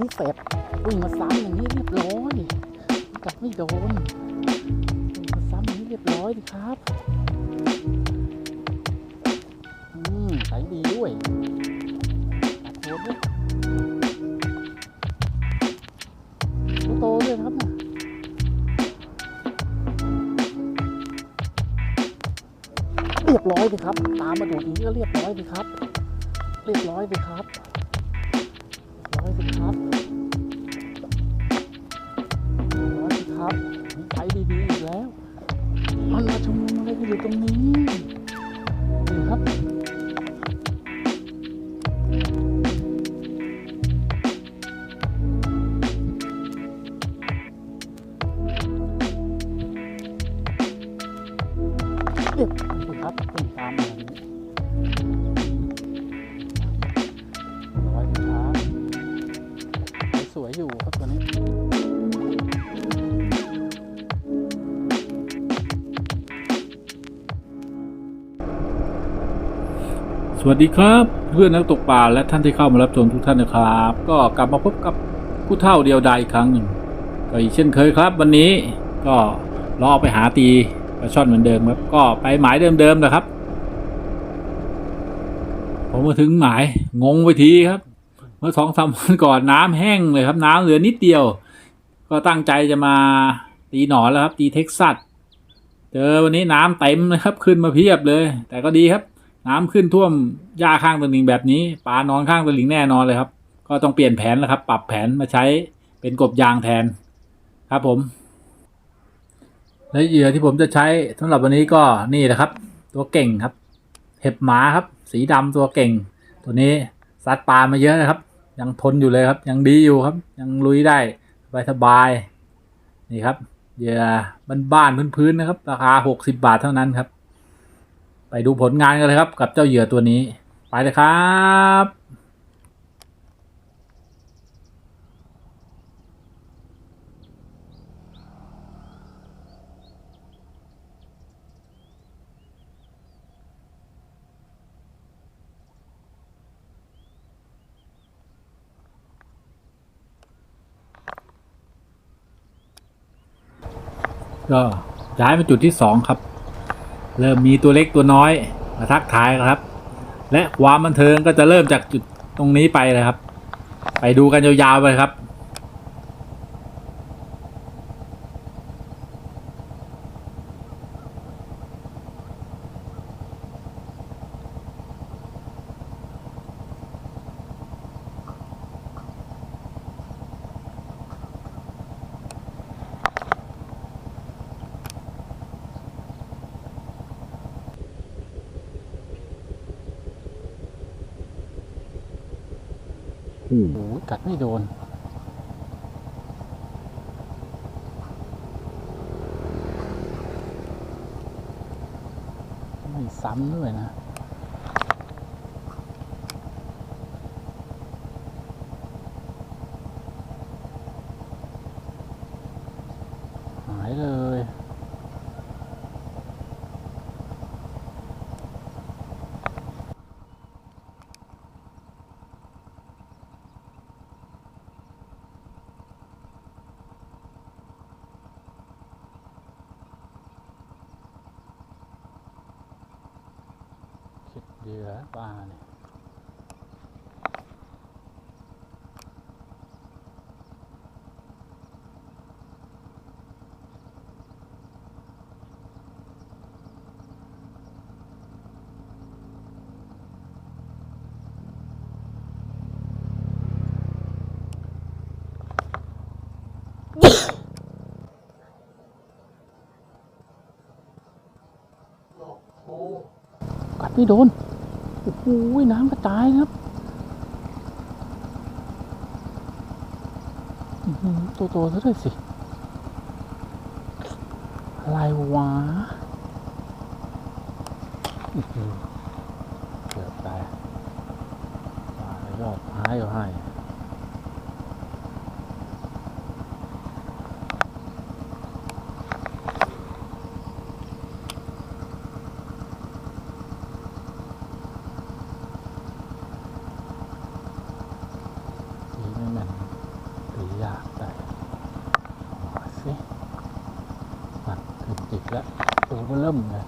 นี่เสร็จวิ่งมาซ้ำอย่างนี้เรียบร้อยกัดไม่โดนวิ่งมาซ้ำอย่างนี้เรียบร้อยดิครับอืมใช้ดีด้วยตัดโคนด้วยตัวโตด้วยครับเนี่ยเรียบร้อยดิครับ ตามมาดูดีก็เรียบร้อยดิครับ เรียบร้อยดิครับ วัสดีครับเพื่อนนักตกปลาและท่านที่เข้ามารับชมทุกท่านนะครับ ก็กลับมาพบกับผู้เท่าเดียวดายอีกครั้งหนึ่งก็อีกเช่นเคยครับ วันนี้ก็รอไปหาตีปลาช่อนเหมือนเดิมครับก็ไปหมายเดิมๆนะครับ ผมมาถึงหมายงงไปทีครับ เมื่อสองสามวันก่อนน้ำแห้งเลยครับ น้ำเหลือนิดเดียว ก็ตั้งใจจะมาตีหนอนแล้วครับ ตีเท็กซัสเจอวันนี้น้ำเต็มเลยครับ ขึ้นมาเพียบเลย แต่ก็ดีครับ น้ำขึ้นท่วมหญ้าข้างตลิงแบบนี้ปลานอนข้างตลิงแน่นอนเลยครับ ก็ต้องเปลี่ยนแผนแล้วครับ ปรับแผนมาใช้เป็นกบยางแทนครับผม และเหยื่อที่ผมจะใช้สำหรับวันนี้ก็นี่แหละครับ ตัวเก่งครับ เห็บหมาครับ สีดำตัวเก่ง ตัวนี้ซัดปลามาเยอะนะครับ ยังทนอยู่เลยครับ ยังดีอยู่ครับ ยังลุยได้สบายสบายๆนี่ครับเหยื่อบ้านๆพื้นๆนะครับ ราคา 60 บาทเท่านั้นครับ ไปดูผลงานกันเลยครับ กับเจ้าเหยื่อตัวนี้ ไปเลยครับก็ย้ายมาจุดที่สองครับ เริ่มมีตัวเล็กตัวน้อยมาทักทายครับ และความบันเทิงก็จะเริ่มจากจุดตรงนี้ไปเลยครับ ไปดูกันยาวๆไปครับ โอ้โหกัดไม่โดนไม่ซ้ำด้วยนะหายเลย คิด เหยื่อปลาเนี่ยกัดไม่โดน โอ้โหน้ำกระจายครับตัวโตซะด้วยสิ อะไรวะเกือบตายตายยอดท้ายก็ให้ สีไม่แม่น ยากได้มาสิปั ดขึ้นจิกแล้วตัวก็เริ่มเลย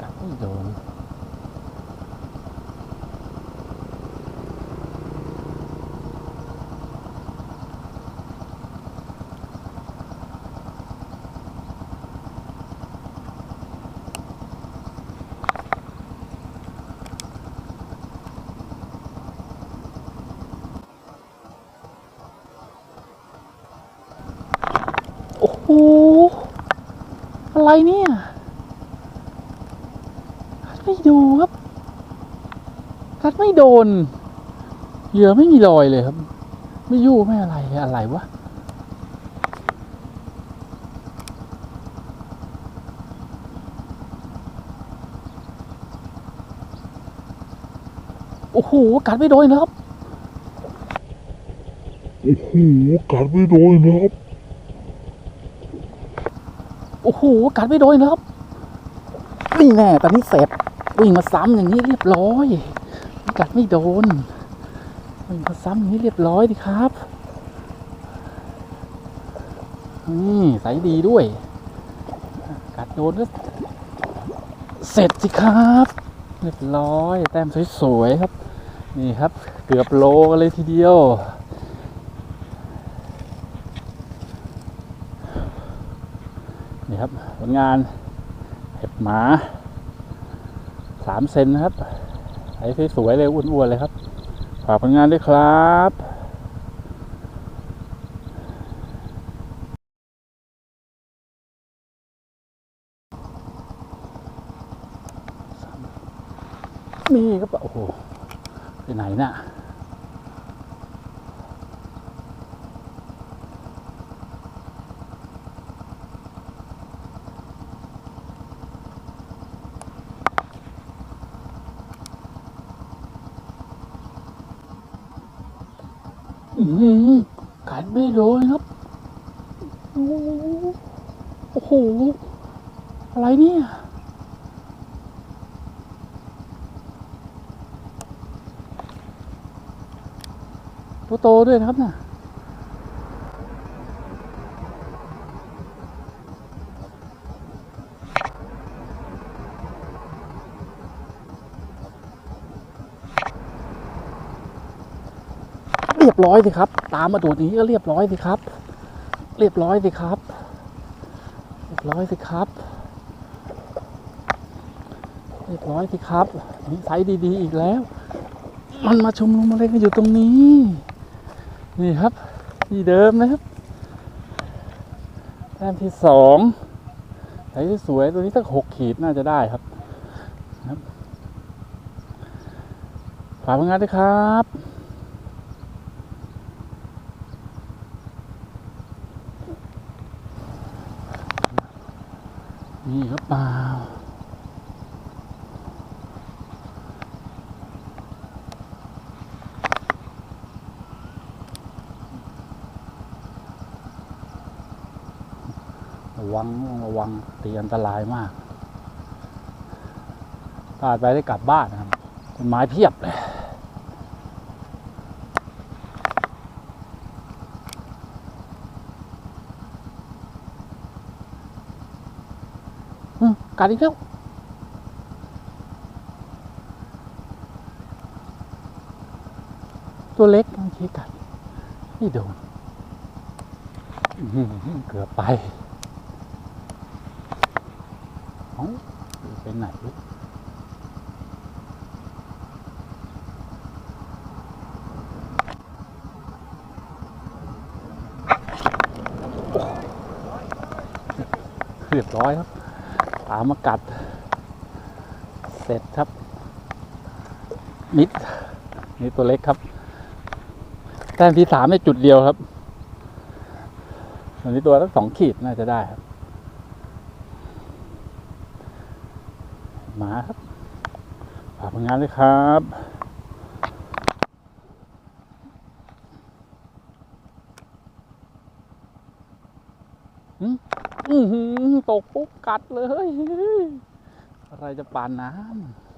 กัดไม่โดน โอ้โห อะไรเนี่ยกัดไม่ดูครับกัดไม่โดน เหยื่อไม่มีรอยเลยครับ ไม่ยู่ไม่อะไรอะไรวะโอ้โหกัดไม่โดนนะครับ โอ้โหกัดไม่โดนนะครับ โอ้โหกัดไม่โดนนะครับนี่แน่ตอนนี้เสร็จวิ่งมาซ้ำอย่างนี้เรียบร้อย กัดไม่โดนวิ่งมาซ้ำอย่างนี้เรียบร้อยดีครับนี่ใสดีด้วย กัดโดนก็เสร็จสิครับ เรียบร้อย แต้มสวยๆครับ นี่ครับ เกือบโลกันเลยทีเดียว นี่ครับผลงานเห็บหมาสามเซนนะครับใส่สวยๆเลยอ้วนๆเลยครับ ฝากผลงานด้วยครับนี่ครับโอ้โหไปไหนน่ะมกัดไม่ โดนครับโอ้โหโอ้โห อะไรเนี่ย ตัวโตด้วยครับน่ะเรียบร้อยสิครับ ตามมาดูนี้ก็เรียบร้อยสิครับ เรียบร้อยสิครับ เรียบร้อยสิครับ เรียบร้อยสิครับนี่ไซส์ดีๆอีกแล้ว มันมาชุมนุมอะไรกันอยู่ตรงนี้ นี่ครับที่เดิมนะครับแต้มที่สองไซส์ที่สวยตัวนี้สักหกขีดน่าจะได้ครับครับฝากผลงานด้วยครับ นี่ก็เปล่าระวังระวังตี อันตรายมากพลาดไปได้กลับบ้านนะครับต้นไม้เพียบเลยอืมกัดอีกแล้วตัวเล็กโอเคกัดไม่โดนเกือบไปเอ้าไปไหนลูกเรียบร้อยครับตามมากัด เสร็จครับมิดนี่ตัวเล็กครับ แต้มที่สามในจุดเดียวครับวันนี้ตัวละสองขีดน่าจะได้ครับ หมาครับฝากผลงานด้วยครับอือตกปุ๊บกัดเลย อะไรจะปานน้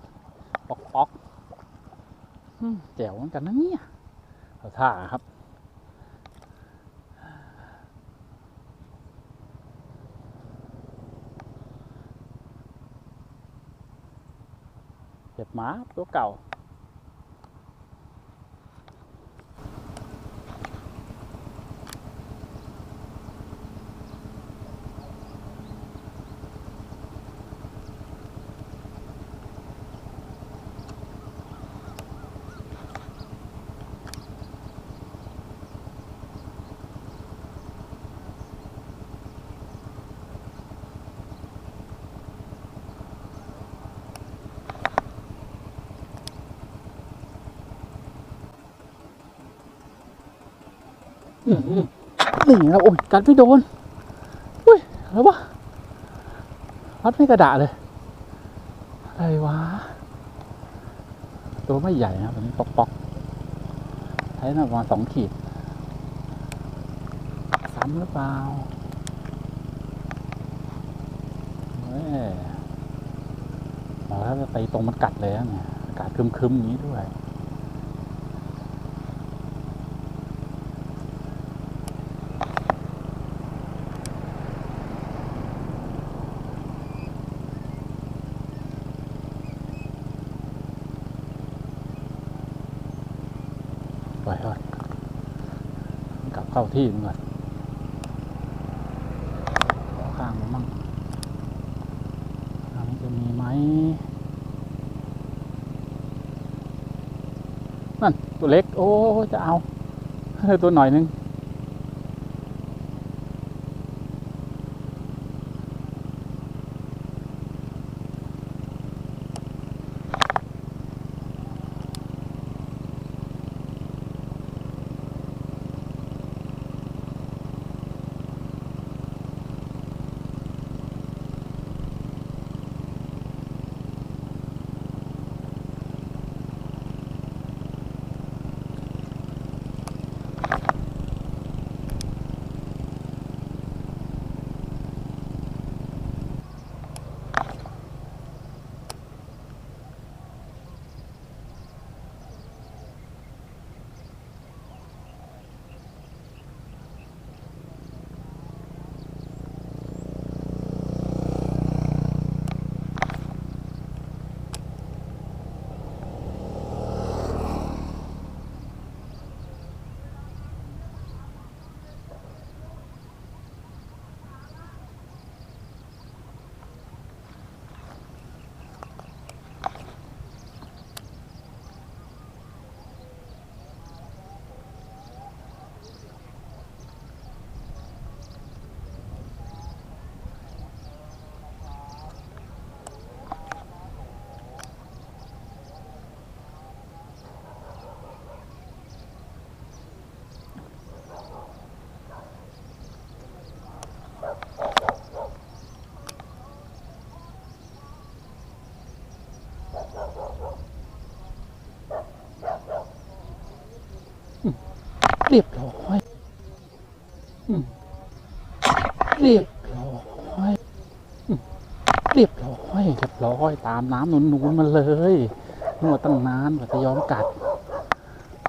ำปอกปอกแจ๋วเหมือนกันนะเนี่ยเอาท่าครับ เห็บ หมาตัวเก่านี่ครับโอ้ยกัดไม่โดนอุ้ยอะไรวะพัดไม่กระดะเลย อะไรวะ ตัวไม่ใหญ่นะตัวนี้ปอกปอกๆใช้ประมาณสองขีด ซ้ำหรือเปล่าเว้ยบอกแล้วจะตีตรงมันกัดเลยนะเนี่ยอากาศคึมๆอย่างนี้ด้วย ปล่อยก่อน ที่เข้าที่มันก่อนข้างมันมั่งอันนี้จะมีไหมนั่นตัวเล็ก โอ้จะเอา ตัวหน่อยนึง ห้อยตามน้ำนูนๆมาเลยนวดตั้งนานกว่าจะยอมกัด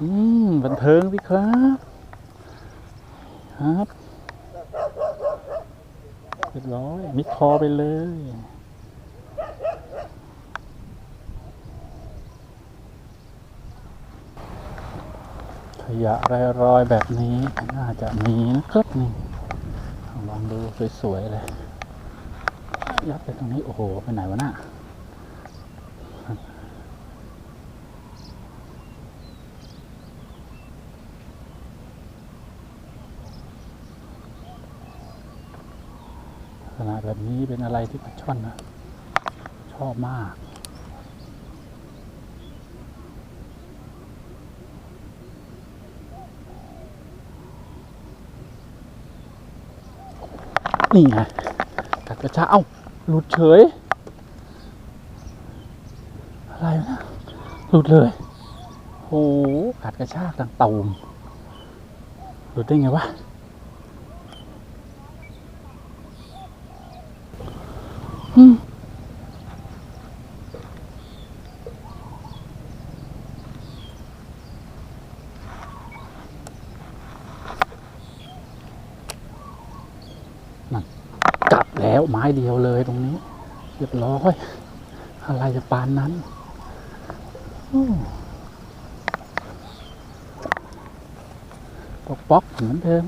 อืมบันเทิงสิครับ ครับเรียบร้อยมิดคอไปเลยขยะรอยๆแบบนี้น่าจะมีนะครับนี่ลองดูสวยๆเลยยัดไปตรงนี้ โอ้โห ไปไหนวะน่ะ ขนาดแบบนี้เป็นอะไรที่ปลาช่อนนะ ชอบมากนี่ไงกัดกระชากเอ้า หลุดเฉย อะไรนะ หลุดเลยโหกัดกระชากดังตูมหลุดได้ไงวะ ไม้เดียวเลยตรงนี้เรียบร้อยอะไรจะปานนั้นปอกปอกๆเหมือนเดิม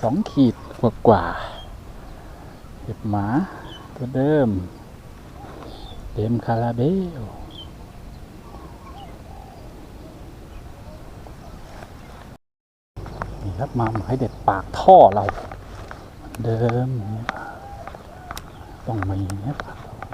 สองขีดกว่ากว่าเห็บหมาตัวเดิมเต็มคาราเบลนี่ครับมาหมายเด็ดปากท่อเรา เดิมเนี่ยต้องมีเนี่ยปากท่อ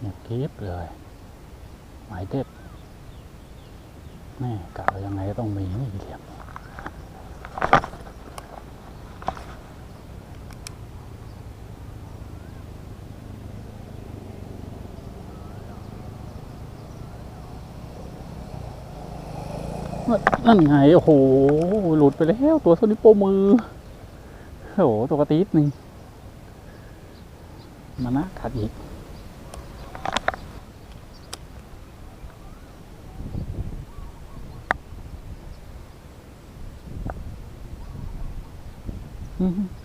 เนี่ยคลิปเลย หมายเด็ดแม่กะว่ายังไงก็ต้องมีนี่เหลี่ยม นั่นไง โอ้โห หลุดไปแล้ว ตัวเท่านี้วโปมือ โอ้โห ตัวกระตีดหนึ่งมานะกัดอีก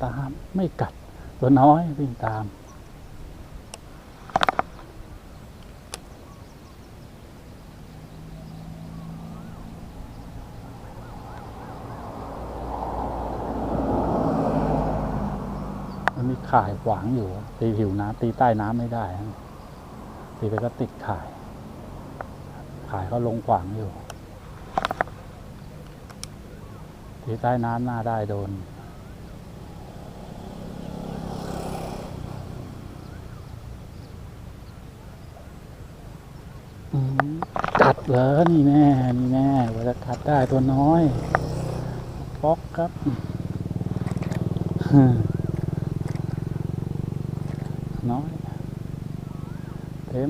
ตามไม่กัด ตัวน้อยวิ่งตาม ข่ายขวางอยู่ ตีผิวน้ำตีใต้น้ำไม่ได้ ตีไปก็ติดข่าย ข่ายเขาลงขวางอยู่ ตีใต้น้ำหน้าได้โดน กัดเหรอนี่แน่นี่แน่ว่าจะกัดได้ตัวน้อย ป๊อกครับฮึ่ มน้อยเต็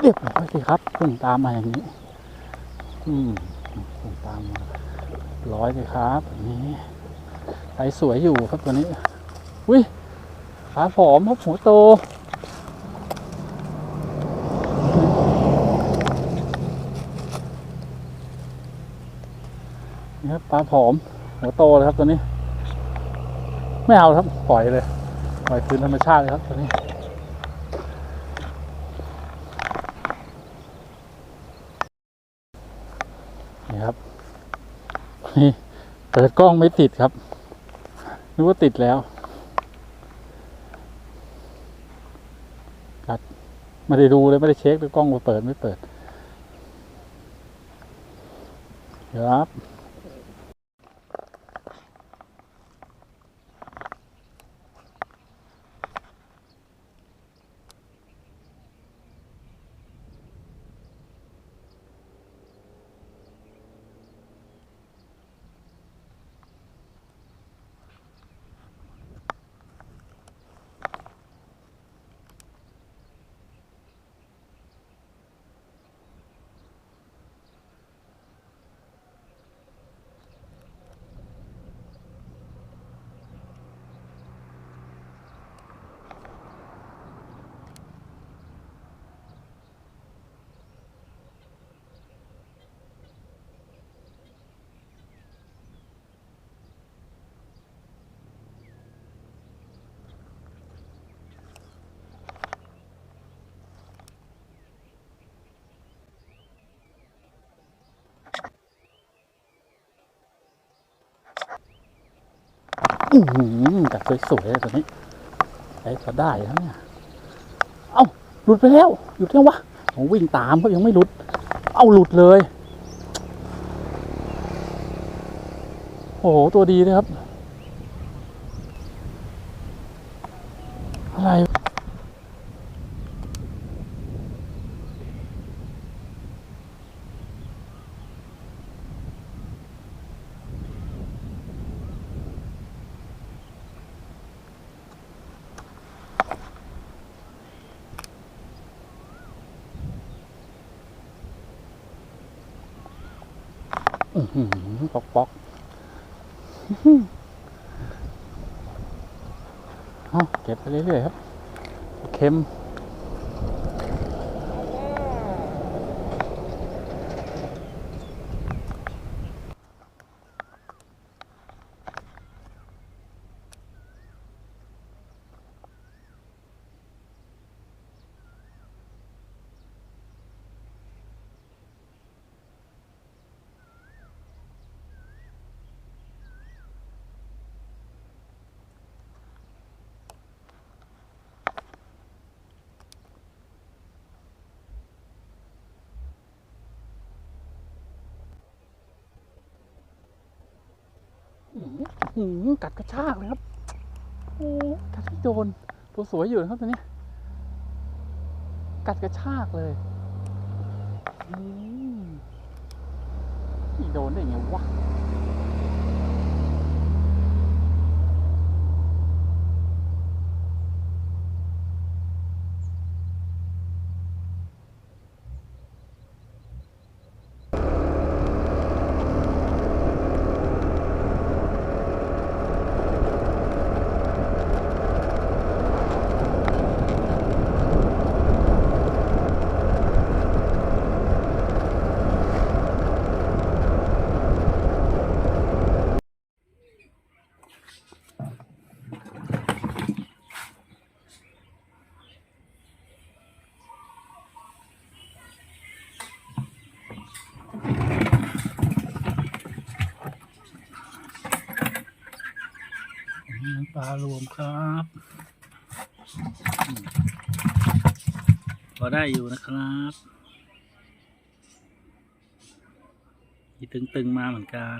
เรียบร้อยสิครับพุ่งตามมาอย่างนี้ อืมพุ่งตามมาร้อยเลยครับแบบนี้ใสสวยอยู่ครับตัวนี้ อุ้ยขาผอมครับหัวโตนี่ครับปลาผอม หัวโตเลยครับตัวนี้ ไม่เอาครับปล่อยเลย ปล่อยคืนธรรมชาติเลยครับตัวนี้ครับ นี่เปิดกล้องไม่ติดครับนึกว่าติดแล้วกัดไม่ได้ดูเลยไม่ได้เช็คเลยกล้องว่าเปิดไม่เปิดครับ อื้อหือกัดสวยๆเลยตัวนี้ไอ้ก็ได้แล้วเนี่ย เอ้าหลุดไปแล้ว หยุดแล้ววะผมวิ่งตามก็ยังไม่หลุด เอ้าหลุดเลย โอ้โห ตัวดีเลยครับ อะไร อือหือปอกปอกอื้อหือเอาเก็บไปเรื่อยๆครับ เค็ม หืม กัดกระชากเลยครับโอ้กัดที่โดนตัวสวยอยู่นะครับตัวนี้ กัดกระชากเลยอืมโดนได้ไงวะ น้ำ ปลารวมครับพอได้อยู่นะครับมีตึงๆมาเหมือนกัน